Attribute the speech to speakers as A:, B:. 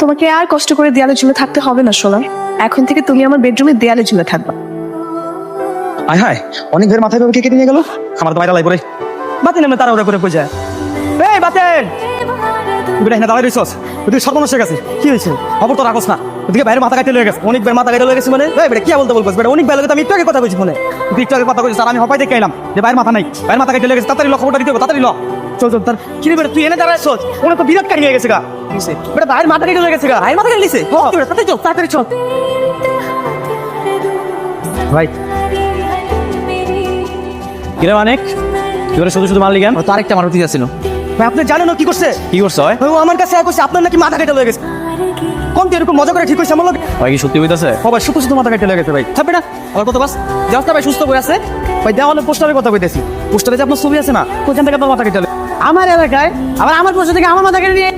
A: তোমাকে আর কষ্ট করে দেয়ালে ঝুলে থাকতে হবে না, সোনা। এখন থেকে তুমি আমার বেডরুমে দেয়ালে ঝুলে থাকবা।
B: আয় হায়, অনেক ভের মাথায় কেটে নিয়ে গেল? আমার তো লাই তারা ওরা করে এই কি গেছে। অনেক মানে? কি আমি কথা আগে কথা আমি হপাই দেখে এলাম। বাইরে মাথা নাই, বাইরে মাথা কাটতে গেছে, তাড়াতাড়ি ল দিতে হবে, তাড়াতাড়ি ল। চল চল তার কি রে বেটা তুই এনে দাঁড়াইছস ওনে তো বিরাট কাটি হয়ে গেছে গা। বেটা ভাইয়ের মাথা কেটে হয়ে গেছে গা। ভাইয়ের মাথা কেটে লিছে তাড়াতাড়ি চল তাড়াতাড়ি চল। ভাই। কিরে অনেক জোরে শুধু শুধু মারলি কেন?
C: তো আরেকটা মারুতি যাচ্ছিল
B: ভাই আপনি জানেন কি করছে?
C: কি করছে
B: ভাই, ও আমার কাছে করছে আপনার নাকি মাথা কেটে লেগেছে কোন তুই এরকম মজা করে ঠিক হয়েছে আমার লোক
C: ভাই কি সত্যি হইতাছে?
B: ও ভাই শুধু শুধু মাথা কেটে লেগেছে ভাই। থাকবে না আমার কত বাস? যাওয়া ভাই সুস্থ হয়ে আছে। ভাই দেওয়ালে পোস্টারের কথা কইতেছি। পোস্টারে যে আপনার ছবি আছে না ওইখান থেকে আপনার মাথা কেটে
D: আমার এলাকায় আবার আমার পোস্টার থেকে আমার মাথা কেটে নিয়ে